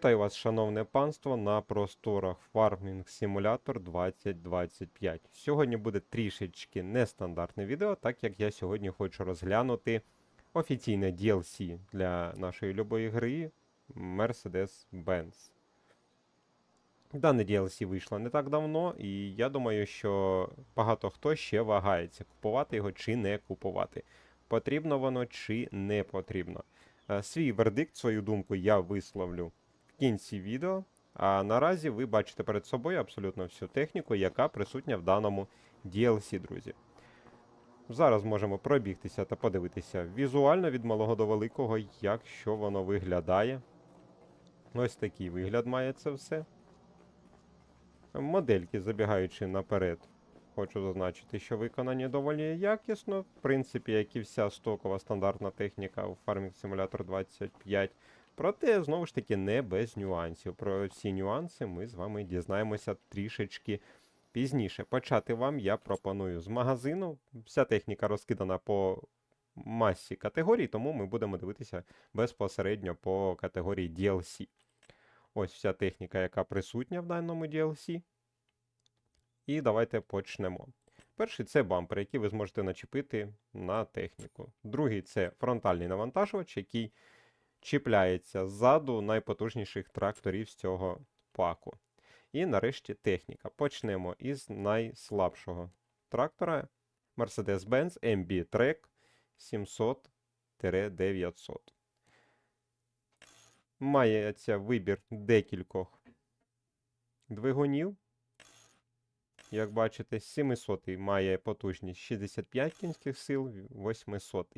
Вітаю вас, шановне панство, на просторах Farming Simulator 2025. Сьогодні буде трішечки нестандартне відео, так як я сьогодні хочу розглянути офіційне DLC для нашої любої гри Mercedes-Benz. Дане DLC вийшло не так давно, і я думаю, що багато хто ще вагається, купувати його чи не купувати. Потрібно воно чи не потрібно. Е, Свій вердикт, свою думку я висловлю кінці відео. А наразі ви бачите перед собою абсолютно всю техніку, яка присутня в даному DLC, друзі. Зараз можемо пробігтися та подивитися візуально від малого до великого, як що воно виглядає. Ось такий вигляд має це все. Модельки, забігаючи наперед, хочу зазначити, що виконані доволі якісно. В принципі, як і вся стокова стандартна техніка у Farming Simulator 25. Проте, знову ж таки, не без нюансів. Про всі нюанси ми з вами дізнаємося трішечки пізніше. Почати вам я пропоную з магазину. Вся техніка розкидана по масі категорій, тому ми будемо дивитися безпосередньо по категорії DLC. Ось вся техніка, яка присутня в даному DLC. І давайте почнемо. Перший це бампер, який ви зможете начепити на техніку. Другий це фронтальний навантажувач, який чіпляється ззаду найпотужніших тракторів з цього паку. І нарешті техніка. Почнемо із найслабшого трактора Mercedes-Benz MB Trek 700-900. Мається вибір декількох двигунів. Як бачите, 700 має потужність 65 кінських сил, 800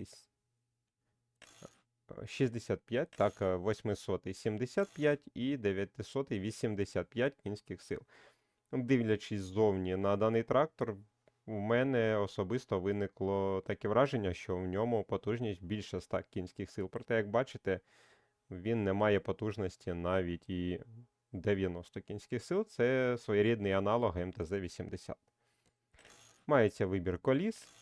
65, так, 800 75 і 900 85 кінських сил. Дивлячись ззовні на даний трактор, у мене особисто виникло таке враження, що в ньому потужність більше 100 кінських сил. Проте, як бачите, він не має потужності навіть і 90 кінських сил. Це своєрідний аналог МТЗ-80. Мається вибір коліс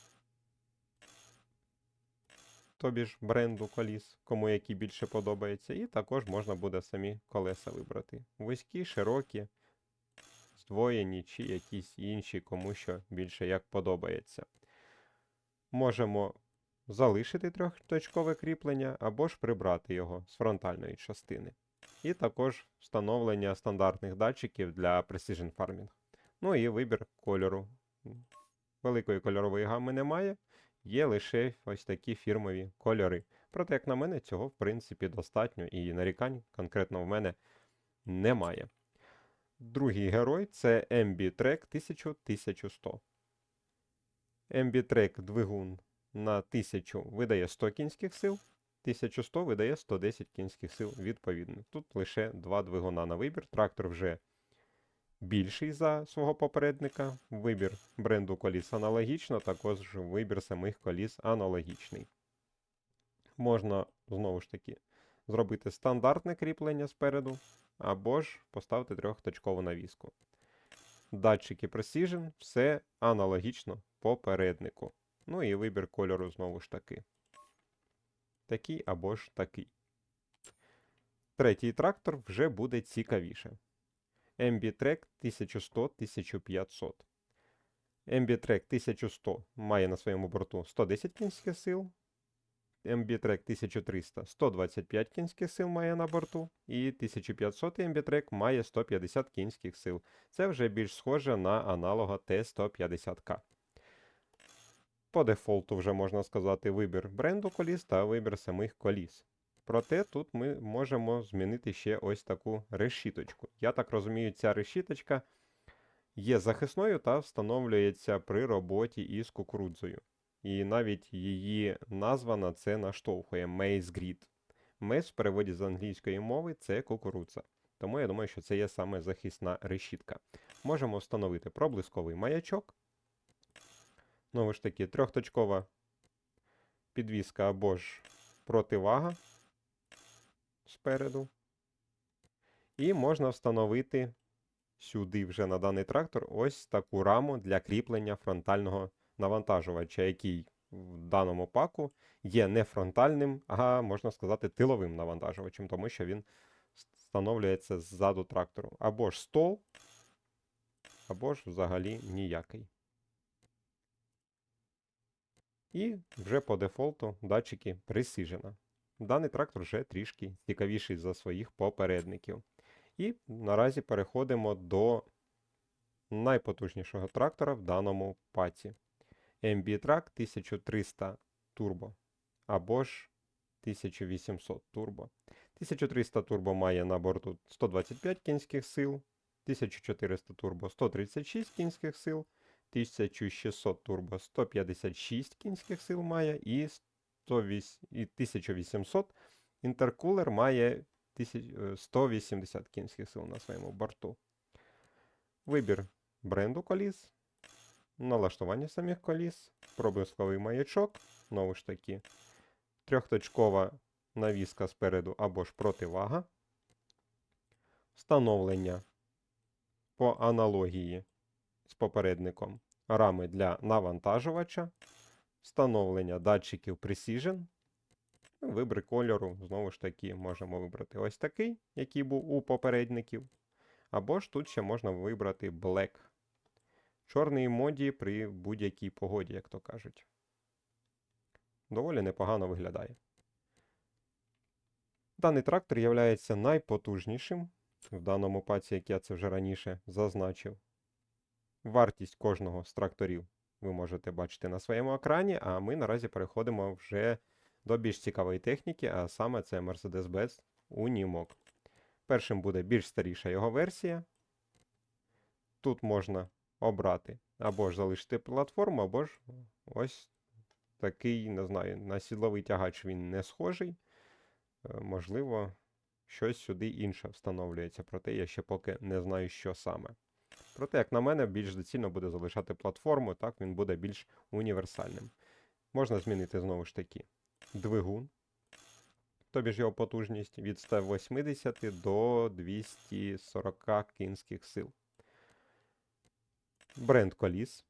тобі ж бренду коліс, кому які більше подобається. І також можна буде самі колеса вибрати. Вузькі, широкі, здвоєні чи якісь інші, кому що більше як подобається. Можемо залишити трьохточкове кріплення або ж прибрати його з фронтальної частини. І також встановлення стандартних датчиків для Precision Farming. Ну і вибір кольору. Великої кольорової гами немає є лише ось такі фірмові кольори. Проте, як на мене, цього в принципі достатньо і нарікань конкретно в мене немає. Другий герой це MB-Track 1000-1100. MB-Track двигун на 1000 видає 100 кінських сил, 1100 видає 110 кінських сил відповідно. Тут лише два двигуна на вибір. Трактор вже більший за свого попередника. Вибір бренду коліс аналогічно, також вибір самих коліс аналогічний. Можна, знову ж таки, зробити стандартне кріплення спереду, або ж поставити трьохточкову навіску. Датчики Precision все аналогічно попереднику. Ну і вибір кольору знову ж таки. Такий або ж такий. Третій трактор вже буде цікавіше. MB-Track 1100-1500. MB-Track 1100 має на своєму борту 110 кінських сил. MB-Track 1300 125 кінських сил має на борту. І 1500 MB-Track має 150 кінських сил. Це вже більш схоже на аналога T150K. По дефолту вже можна сказати вибір бренду коліс та вибір самих коліс. Проте тут ми можемо змінити ще ось таку решіточку. Я так розумію, ця решіточка є захисною та встановлюється при роботі із кукурудзою. І навіть її назва на це наштовхує Maize Grid. Maize в переводі з англійської мови це кукурудза. Тому я думаю, що це є саме захисна решітка. Можемо встановити проблисковий маячок. Знову ж таки, трьохточкова підвіска або ж противага спереду. І можна встановити сюди вже на даний трактор ось таку раму для кріплення фронтального навантажувача, який в даному паку є не фронтальним, а можна сказати, тиловим навантажувачем, тому що він встановлюється ззаду трактору. Або ж стол, або ж взагалі ніякий. І вже по дефолту датчики Precision. Даний трактор вже трішки цікавіший за своїх попередників. І наразі переходимо до найпотужнішого трактора в даному паці. MB-Track 1300 Turbo або ж 1800 Turbo. 1300 Turbo має на борту 125 кінських сил, 1400 Turbo 136 кінських сил, 1600 Turbo 156 кінських сил має і 108 і 1800 інтеркулер має 1000 е, 180 кінських сил на своєму борту. Вибір бренду коліс, налаштування самих коліс, проблисковий маячок, знову ж таки, трьохточкова навіска спереду або ж противага, встановлення по аналогії з попередником рами для навантажувача, встановлення датчиків Precision. Ну, Вибір кольору, знову ж таки, можемо вибрати ось такий, який був у попередників. Або ж тут ще можна вибрати Black. Чорний моді при будь-якій погоді, як то кажуть. Доволі непогано виглядає. Даний трактор є найпотужнішим в даному паці, як я це вже раніше зазначив. Вартість кожного з тракторів ви можете бачити на своєму екрані, а ми наразі переходимо вже до більш цікавої техніки, а саме це Mercedes-Benz Unimog. Першим буде більш старіша його версія. Тут можна обрати або ж залишити платформу, або ж ось такий, не знаю, на сідловий тягач він не схожий. Е, Можливо, щось сюди інше встановлюється, проте я ще поки не знаю, що саме. Проте, як на мене, більш доцільно буде залишати платформу, так він буде більш універсальним. Можна змінити знову ж таки двигун, тобі ж його потужність від 180 до 240 кінських сил. Бренд коліс.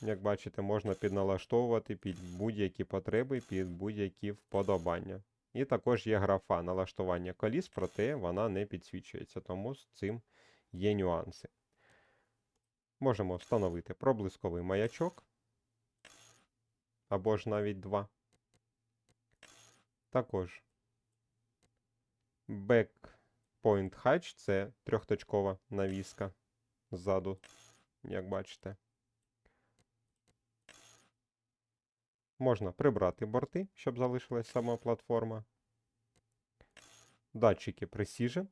Як бачите, можна підналаштовувати під будь-які потреби, під будь-які вподобання. І також є графа налаштування коліс, проте вона не підсвічується, тому з цим є нюанси. Можемо встановити проблисковий маячок, або ж навіть два. Також Back Point Hatch це трьохточкова навіска ззаду, як бачите. Можна прибрати борти, щоб залишилась сама платформа. Датчики Precision.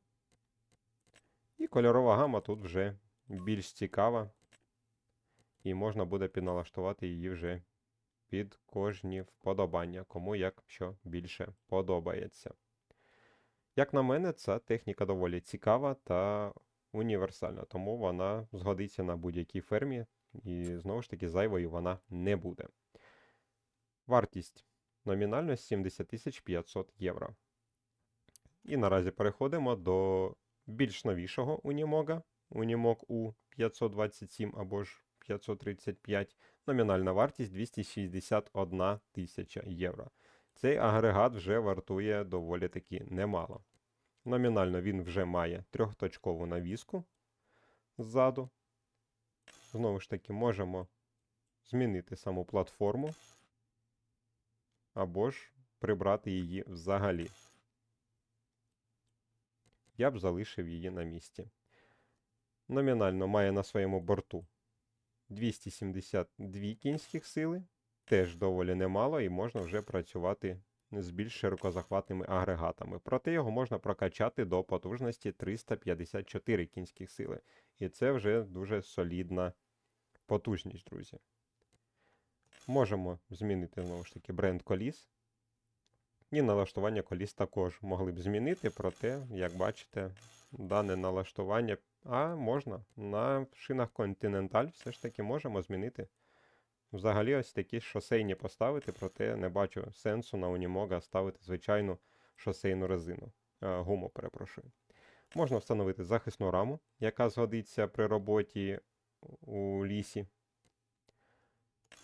І кольорова гама тут вже більш цікава. І можна буде підналаштувати її вже під кожні вподобання, кому як що більше подобається. Як на мене, ця техніка доволі цікава та універсальна, тому вона згодиться на будь-якій фермі, і знову ж таки зайвою вона не буде. Вартість номінально 70 500 євро. І наразі переходимо до більш новішого Unimog, Unimog U527 або ж 535. Номінальна вартість 261 тисяча євро. Цей агрегат вже вартує доволі таки немало. Номінально він вже має трьохточкову навіску ззаду. Знову ж таки, можемо змінити саму платформу або ж прибрати її взагалі. Я б залишив її на місці. Номінально має на своєму борту 272 кінських сили, теж доволі немало, і можна вже працювати з більш широкозахватними агрегатами. Проте його можна прокачати до потужності 354 кінських сили. І це вже дуже солідна потужність, друзі. Можемо змінити, знову ж таки, бренд коліс. І налаштування коліс також могли б змінити, проте, як бачите, дане налаштування, а можна на шинах Continental все ж таки можемо змінити. Взагалі, ось такі шосейні поставити, проте не бачу сенсу на Unimog ставити звичайну шосейну резину. А, гуму, перепрошую. Можна встановити захисну раму, яка згодиться при роботі у лісі.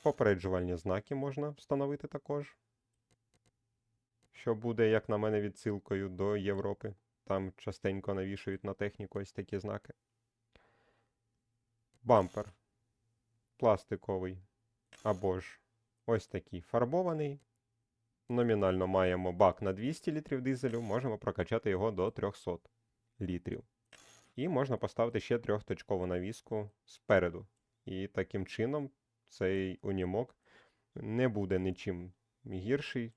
Попереджувальні знаки можна встановити також. що буде, як на мене, відсилкою до Європи. Там частенько навішують на техніку ось такі знаки. Бампер пластиковий або ж ось такий фарбований. Номінально маємо бак на 200 літрів дизелю, можемо прокачати його до 300 літрів. І можна поставити ще трьохточкову навіску спереду. І таким чином цей унімок не буде нічим гірший.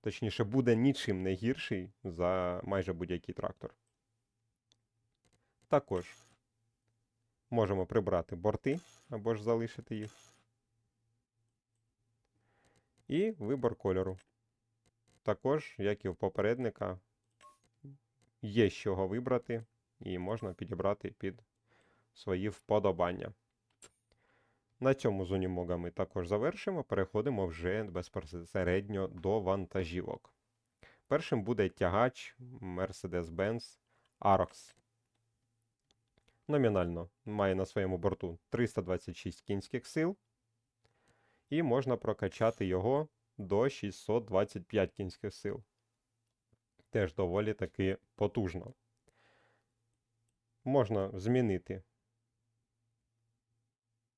Точніше, буде нічим не гірший за майже будь-який трактор. Також можемо прибрати борти або ж залишити їх. І вибор кольору. Також, як і в попередника, є з чого вибрати, і можна підібрати під свої вподобання. На цьому з унімогами також завершимо. Переходимо вже безпосередньо до вантажівок. Першим буде тягач Mercedes-Benz Arox. Номінально має на своєму борту 326 кінських сил, і можна прокачати його до 625 кінських сил. Теж доволі таки потужно. Можна змінити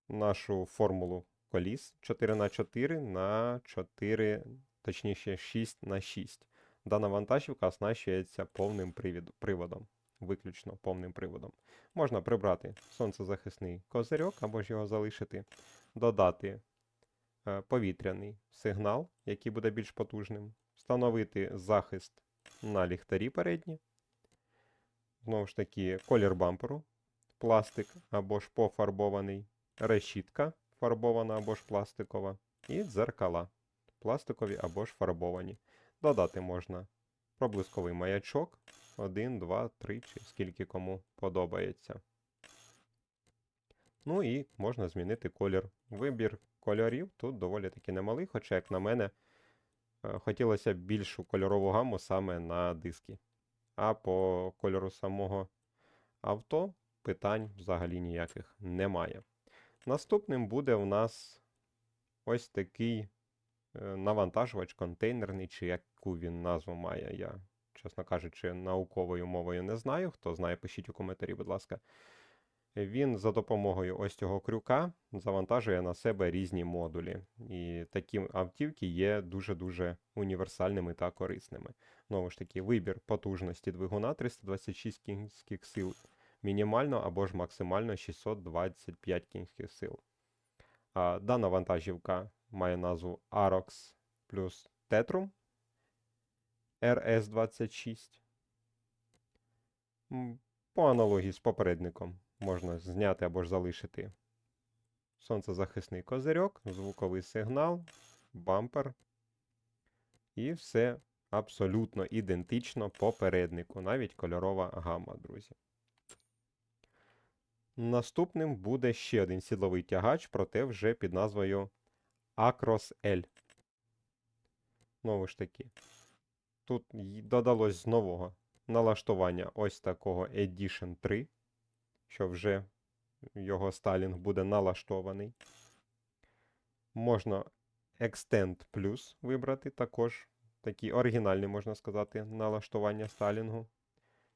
нашу формулу коліс 4х4 на 4, точніше 6х6. Дана вантажівка оснащується повним приводом, виключно повним приводом. Можна прибрати сонцезахисний козирьок або ж його залишити, додати е, повітряний сигнал, який буде більш потужним, встановити захист на ліхтарі передні. Знову ж таки, колір бамперу, пластик або ж пофарбований, решітка фарбована або ж пластикова, і дзеркала пластикові або ж фарбовані. Додати можна проблисковий маячок 1, 2, 3, чи скільки кому подобається. Ну і можна змінити колір. Вибір кольорів тут доволі таки немалий, хоча, як на мене, е, хотілося б більшу кольорову гаму саме на диски. А по кольору самого авто питань взагалі ніяких немає. Наступним буде у нас ось такий е, навантажувач контейнерний, чи яку він назву має. Я, чесно кажучи, науковою мовою не знаю. Хто знає, пишіть у коментарі, будь ласка. Він за допомогою ось цього крюка завантажує на себе різні модулі. І такі автівки є дуже-дуже універсальними та корисними. Знову ж таки, вибір потужності двигуна 326 кінських сил мінімально або ж максимально 625 кінських сил. А, Дана вантажівка має назву Arox плюс Tetrum RS26. По аналогії з попередником можна зняти або ж залишити сонцезахисний козирьок, звуковий сигнал, бампер. І все абсолютно ідентично попереднику, навіть кольорова гама, друзі. Наступним буде ще один сідловий тягач, проте вже під назвою Acros L. Знову ж таки, тут додалось з нового налаштування ось такого Edition 3, що вже його стайлінг буде налаштований. Можна Extend Plus вибрати також. Такі оригінальні, можна сказати, налаштування стайлінгу.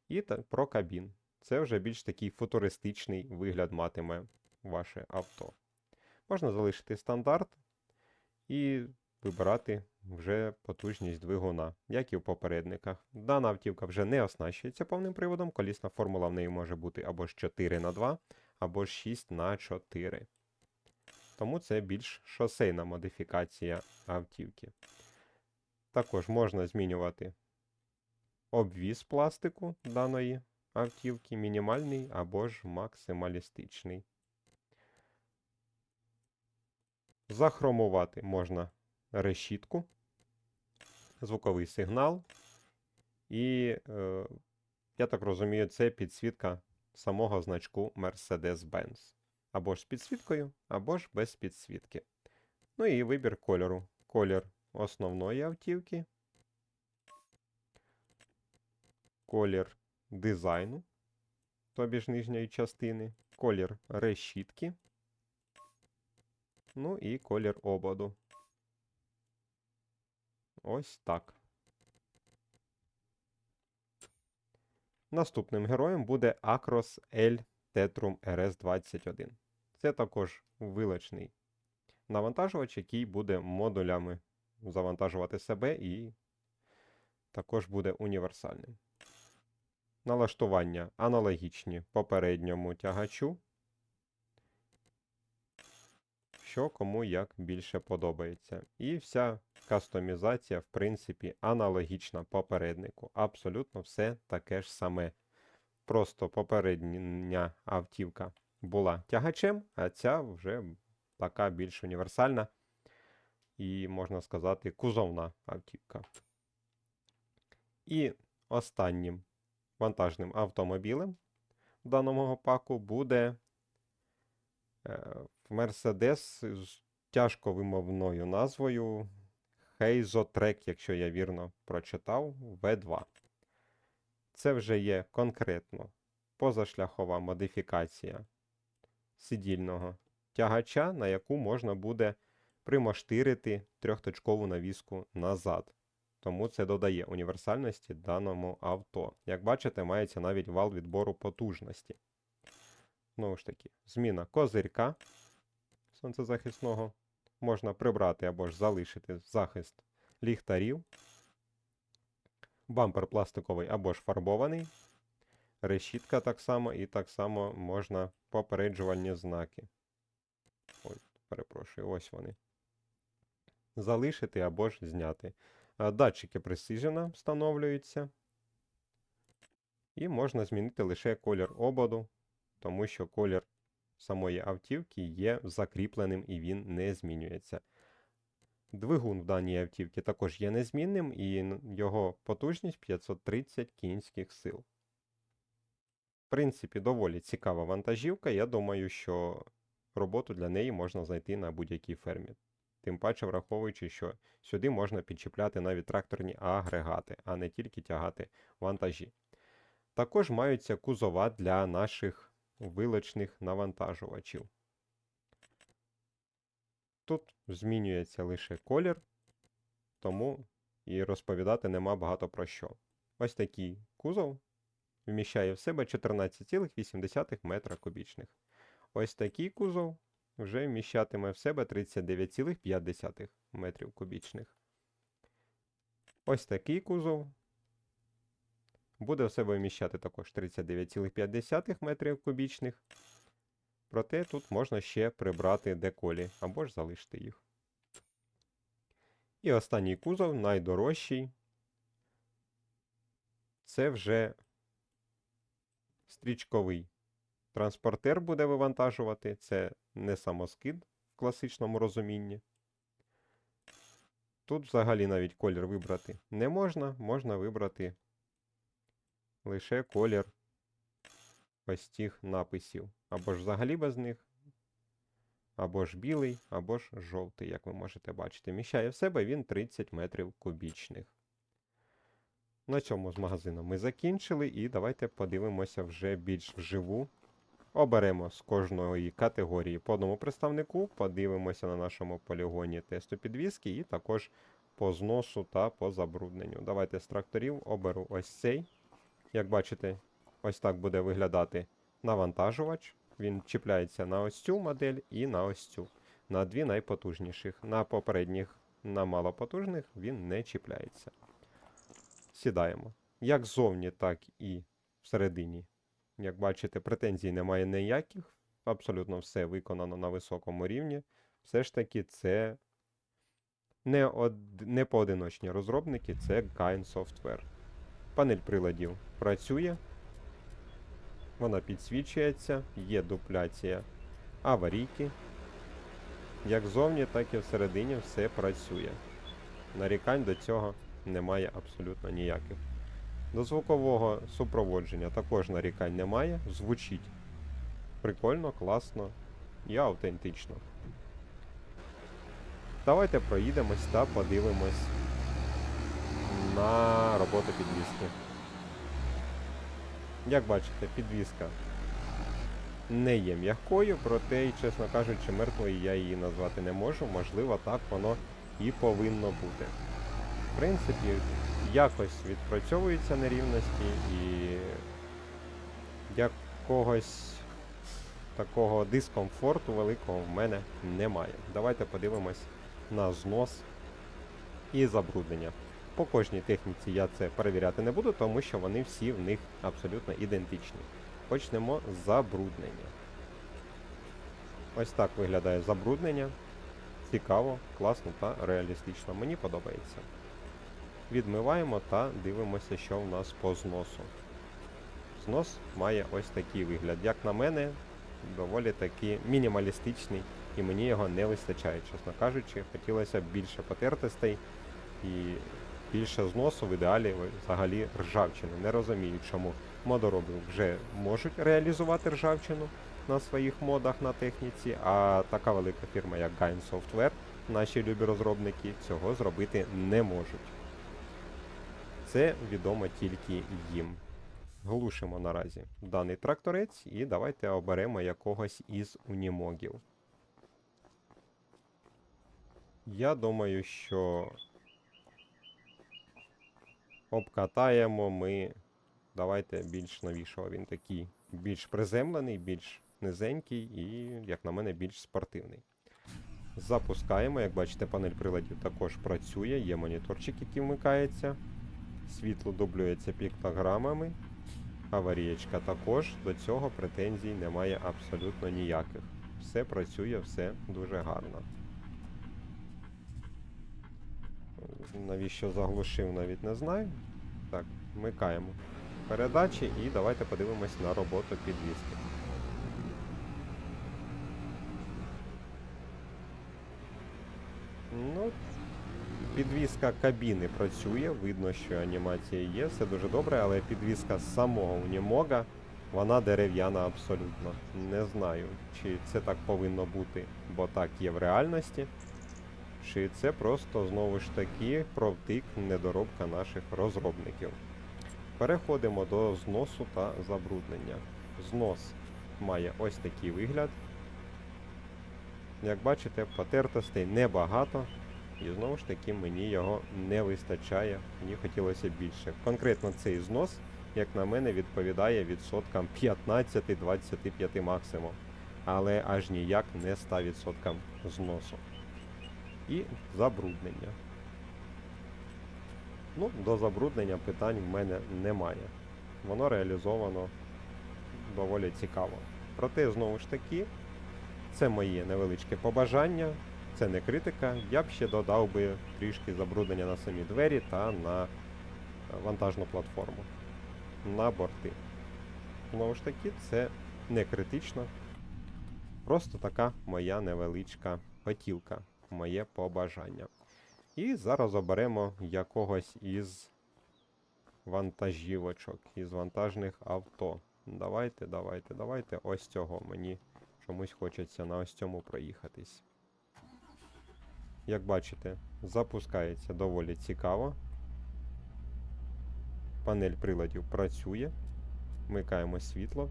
І про кабін. Це вже більш такий футуристичний вигляд матиме ваше авто. Можна залишити стандарт і вибирати вже потужність двигуна, як і в попередниках. Дана автівка вже не оснащується повним приводом, колісна формула в неї може бути або ж 4 на 2 або ж 6 на 4 Тому це більш шосейна модифікація автівки. Також можна змінювати обвіз пластику даної автівки, мінімальний або ж максималістичний. Захромувати можна решітку, звуковий сигнал. І, е, я так розумію, це підсвітка самого значку Mercedes-Benz. Або ж з підсвіткою, або ж без підсвітки. Ну і вибір кольору. Колір основної автівки. Колір дизайну, тобі ж нижньої частини, колір решітки, ну і колір ободу. Ось так. Наступним героєм буде Acros L Tetrum RS21. Це також вилочний навантажувач, який буде модулями завантажувати себе і також буде універсальним. Налаштування аналогічні попередньому тягачу. Що кому як більше подобається. І вся кастомізація, в принципі, аналогічна попереднику. Абсолютно все таке ж саме. Просто попередня автівка була тягачем, а ця вже така більш універсальна і, можна сказати, кузовна автівка. І останнім вантажним автомобілем в даному паку буде Mercedes з тяжко вимовною назвою Heizotrek, якщо я вірно прочитав, V2. Це вже є конкретно позашляхова модифікація сидільного тягача, на яку можна буде примаштирити трьохточкову навіску назад. Тому це додає універсальності даному авто. Як бачите, мається навіть вал відбору потужності. Знову ж таки, зміна козирька сонцезахисного. Можна прибрати або ж залишити захист ліхтарів. Бампер пластиковий або ж фарбований. Решітка так само, і так само можна попереджувальні знаки. Ой, перепрошую, ось вони. Залишити або ж зняти. Датчики Precision встановлюються. І можна змінити лише колір ободу, тому що колір самої автівки є закріпленим і він не змінюється. Двигун в даній автівці також є незмінним, і його потужність 530 кінських сил. В принципі, доволі цікава вантажівка. Я думаю, що роботу для неї можна знайти на будь-якій фермі. Тим паче, враховуючи, що сюди можна підчіпляти навіть тракторні агрегати, а не тільки тягати вантажі. Також маються кузова для наших вилочних навантажувачів. Тут змінюється лише колір, тому і розповідати нема багато про що. Ось такий кузов вміщає в себе 14,8 метра кубічних. Ось такий кузов вже вміщатиме в себе 39,5 метрів кубічних. Ось такий кузов буде в себе вміщати також 39,5 метрів кубічних. Проте тут можна ще прибрати деколі або ж залишити їх. І останній кузов, найдорожчий. Це вже стрічковий транспортер буде вивантажувати. Це не самоскид в класичному розумінні. Тут взагалі навіть колір вибрати не можна, можна вибрати лише колір ось цих написів. Або ж взагалі без них, або ж білий, або ж жовтий, як ви можете бачити. Міщає в себе він 30 метрів кубічних. На цьому з магазином ми закінчили, і давайте подивимося вже більш вживу. Оберемо з кожної категорії по одному представнику, подивимося на нашому полігоні тесту підвіски і також по зносу та по забрудненню. Давайте з тракторів оберу ось цей. Як бачите, ось так буде виглядати навантажувач. Він чіпляється на ось цю модель і на ось цю. На дві найпотужніших. На попередніх, на малопотужних він не чіпляється. Сідаємо. Як ззовні, так і всередині. Як бачите, претензій немає ніяких. Абсолютно все виконано на високому рівні. Все ж таки, це не, од... не поодиночні розробники, це Kind Software. Панель приладів працює. Вона підсвічується, є дупляція аварійки. Як зовні, так і всередині все працює. Нарікань до цього немає абсолютно ніяких. До звукового супроводження також нарікань немає. Звучить прикольно, класно і автентично. Давайте проїдемось та подивимось на роботу підвіски. Як бачите, підвіска не є м'якою, проте, і, чесно кажучи, мертвою я її назвати не можу. Можливо, так воно і повинно бути. В принципі, якось відпрацьовуються нерівності і якогось такого дискомфорту великого в мене немає. Давайте подивимось на знос і забруднення. По кожній техніці я це перевіряти не буду, тому що вони всі в них абсолютно ідентичні. Почнемо з забруднення. Ось так виглядає забруднення. Цікаво, класно та реалістично. Мені подобається. Відмиваємо та дивимося, що в нас по зносу. Знос має ось такий вигляд. Як на мене, доволі таки мінімалістичний, і мені його не вистачає, чесно кажучи. Хотілося б більше потертостей і більше зносу в ідеалі взагалі ржавчини. Не розумію, чому модороби вже можуть реалізувати ржавчину на своїх модах на техніці, а така велика фірма, як Gain Software, наші любі розробники, цього зробити не можуть. Це відомо тільки їм. Глушимо наразі даний тракторець і давайте оберемо якогось із унімогів. Я думаю, що обкатаємо ми. Давайте більш новішого. Він такий більш приземлений, більш низенький і, як на мене, більш спортивний. Запускаємо. Як бачите, панель приладів також працює, є моніторчик, який вмикається. Світло дублюється піктограмами. Аварієчка також. До цього претензій немає абсолютно ніяких. Все працює, все дуже гарно. Навіщо заглушив, навіть не знаю. Так, вмикаємо передачі і давайте подивимось на роботу підвіски. Ну, підвіска кабіни працює, видно, що анімація є, все дуже добре, але підвіска самого унімога, вона дерев'яна абсолютно. Не знаю, чи це так повинно бути, бо так є в реальності. Чи це просто знову ж таки провтик недоробка наших розробників. Переходимо до зносу та забруднення. Знос має ось такий вигляд. Як бачите, потертостей небагато. І знову ж таки мені його не вистачає, мені хотілося більше. Конкретно цей знос, як на мене, відповідає відсоткам 15-25 максимум. Але аж ніяк не 100% зносу. І забруднення. Ну, до забруднення питань в мене немає. Воно реалізовано доволі цікаво. Проте, знову ж таки, це моє невеличке побажання, це не критика. Я б ще додав би трішки забруднення на самі двері та на е, вантажну платформу. На борти. Знову ж таки, це не критично. Просто така моя невеличка хотілка, моє побажання. І зараз оберемо якогось із вантажівочок, із вантажних авто. Давайте, давайте, давайте. Ось цього мені чомусь хочеться на ось цьому проїхатись. Як бачите, запускається доволі цікаво. Панель приладів працює. Вмикаємо світло.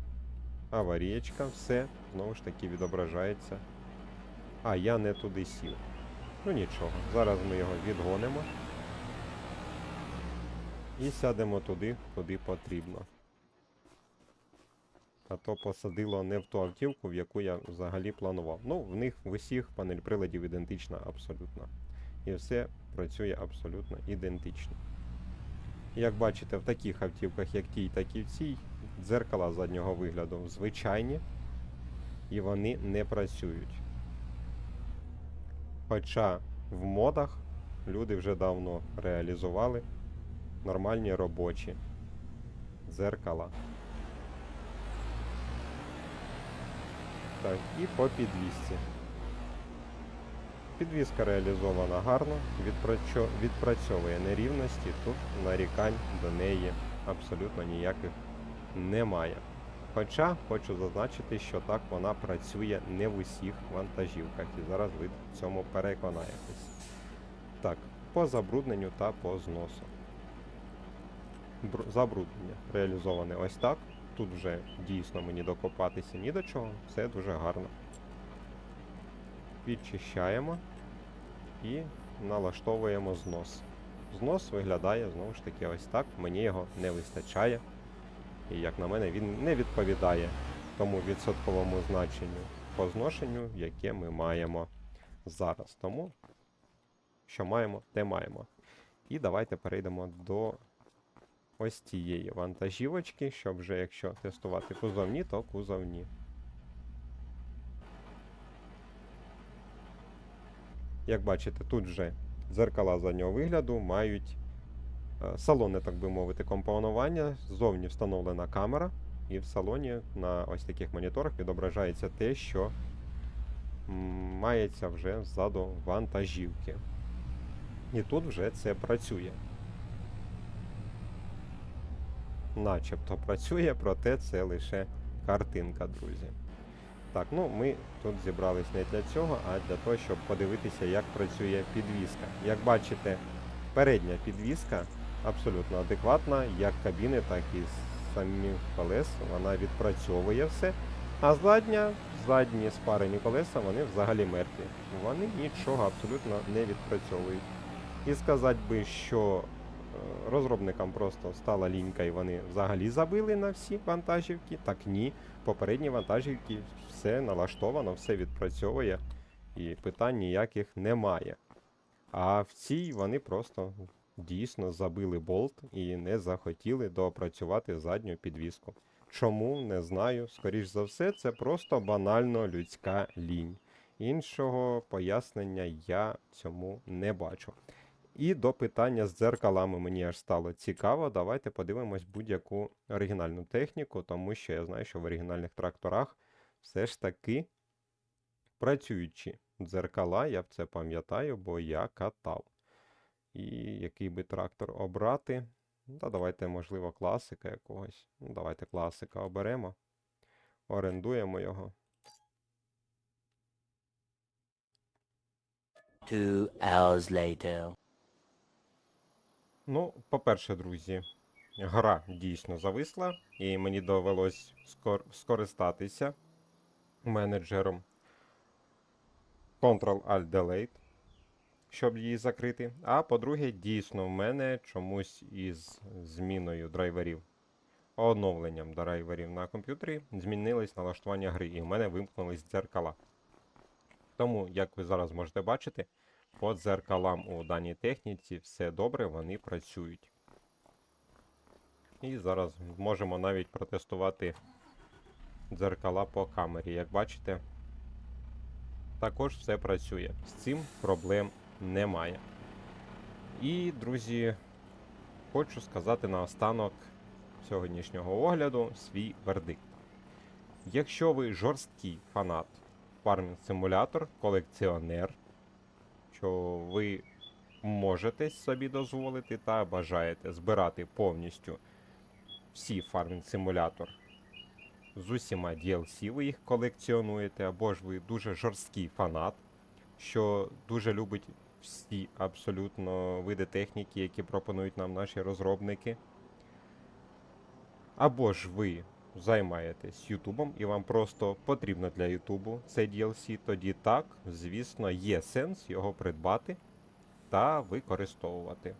Аварієчка, все, знову ж таки відображається. А, я не туди сів. Ну нічого, зараз ми його відгонимо. І сядемо туди, куди потрібно. А то посадило не в ту автівку, в яку я взагалі планував. Ну, в них в усіх панель приладів ідентична абсолютно. І все працює абсолютно ідентично. Як бачите, в таких автівках, як тій, так і в цій, дзеркала заднього вигляду звичайні, і вони не працюють. Хоча в модах люди вже давно реалізували нормальні робочі дзеркала. Так, і по підвісці. Підвіска реалізована гарно, відпрацьо- відпрацьовує нерівності, тут нарікань до неї абсолютно ніяких немає. Хоча хочу зазначити, що так вона працює не в усіх вантажівках, і зараз ви в цьому переконаєтесь. Так, по забрудненню та по зносу. Бру- Забруднення реалізоване ось так. Тут вже дійсно мені докопатися ні до чого, все дуже гарно. Підчищаємо і налаштовуємо знос. Знос виглядає знову ж таки ось так, мені його не вистачає. І як на мене, він не відповідає тому відсотковому значенню по зношенню, яке ми маємо зараз. Тому, що маємо, те маємо. І давайте перейдемо до ось цієї вантажівочки, щоб вже якщо тестувати кузовні, то кузовні. Як бачите, тут вже дзеркала заднього вигляду мають е, салонне, так би мовити, компонування. Ззовні встановлена камера, і в салоні на ось таких моніторах відображається те, що мається вже ззаду вантажівки. І тут вже це працює. Начебто працює, проте це лише картинка, друзі. Так, ну ми тут зібрались не для цього, а для того, щоб подивитися, як працює підвіска. Як бачите, передня підвіска абсолютно адекватна, як кабіни, так і самі колес. Вона відпрацьовує все. А задня, задні спарені колеса, вони взагалі мертві. Вони нічого абсолютно не відпрацьовують. І сказати би, що розробникам просто стала лінька і вони взагалі забили на всі вантажівки, так ні. Попередні вантажівки все налаштовано, все відпрацьовує і питань ніяких немає. А в цій вони просто дійсно забили болт і не захотіли доопрацювати задню підвіску. Чому не знаю. Скоріш за все, це просто банально людська лінь. Іншого пояснення я цьому не бачу. І до питання з дзеркалами мені аж стало цікаво. Давайте подивимось будь-яку оригінальну техніку, тому що я знаю, що в оригінальних тракторах все ж таки працюючі дзеркала, я це пам'ятаю, бо я катав. І який би трактор обрати? Та давайте, можливо, класика якогось. Ну, давайте класика оберемо. Орендуємо його. Two hours later. Ну, по-перше, друзі, гра дійсно зависла, і мені довелось скор- скористатися менеджером Ctrl-Alt-Delete, щоб її закрити. А по-друге, дійсно, в мене чомусь із зміною драйверів, оновленням драйверів на комп'ютері змінились налаштування гри, і в мене вимкнулись дзеркала. Тому, як ви зараз можете бачити, по дзеркалам у даній техніці все добре, вони працюють. І зараз можемо навіть протестувати дзеркала по камері. Як бачите, також все працює. З цим проблем немає. І, друзі, хочу сказати наостанок сьогоднішнього огляду свій вердикт. Якщо ви жорсткий фанат Farming Simulator, колекціонер, що ви можете собі дозволити та бажаєте збирати повністю всі Farming Simulator з усіма DLC, ви їх колекціонуєте, або ж ви дуже жорсткий фанат, що дуже любить всі абсолютно види техніки, які пропонують нам наші розробники. Або ж ви займаєтесь Ютубом і вам просто потрібно для Ютубу це DLC, тоді так, звісно, є сенс його придбати та використовувати.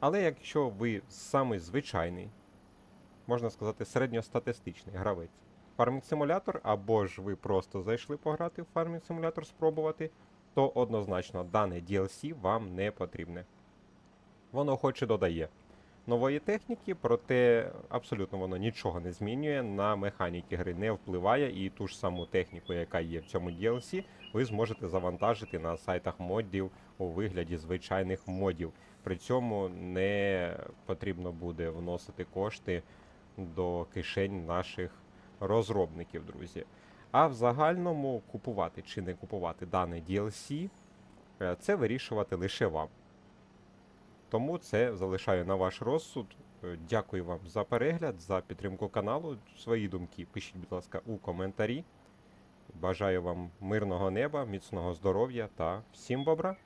Але якщо ви самий звичайний, можна сказати, середньостатистичний гравець Simulator, або ж ви просто зайшли пограти в Simulator спробувати, то однозначно дане DLC вам не потрібне. Воно хоч і додає нової техніки, проте абсолютно воно нічого не змінює, на механіки гри не впливає, і ту ж саму техніку, яка є в цьому DLC, ви зможете завантажити на сайтах модів у вигляді звичайних модів. При цьому не потрібно буде вносити кошти до кишень наших розробників, друзі. А в загальному купувати чи не купувати дане DLC, е, це вирішувати лише вам. Тому це залишаю на ваш розсуд. Е, Дякую вам за перегляд, за підтримку каналу. Свої думки пишіть, будь ласка, у коментарі. Бажаю вам мирного неба, міцного здоров'я та всім бобра!